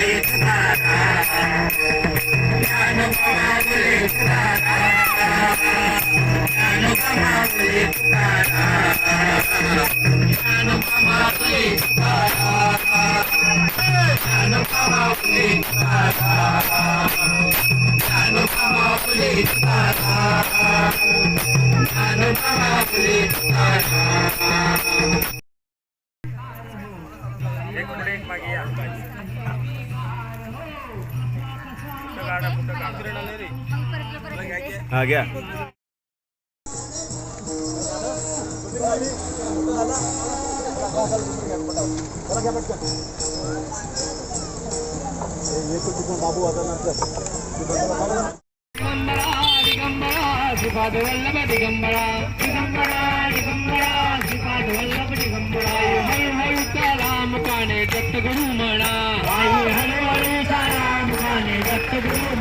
fee तापाल माझा मात्र ताप एक पुढे एक मागे या बाबू आता नंतर दिगंबरा दिगंबरा दिगंबरा दिगंबरा जगद्गुरु म्हणा आई हनुमाने सारा मुखाने जगद्गुरु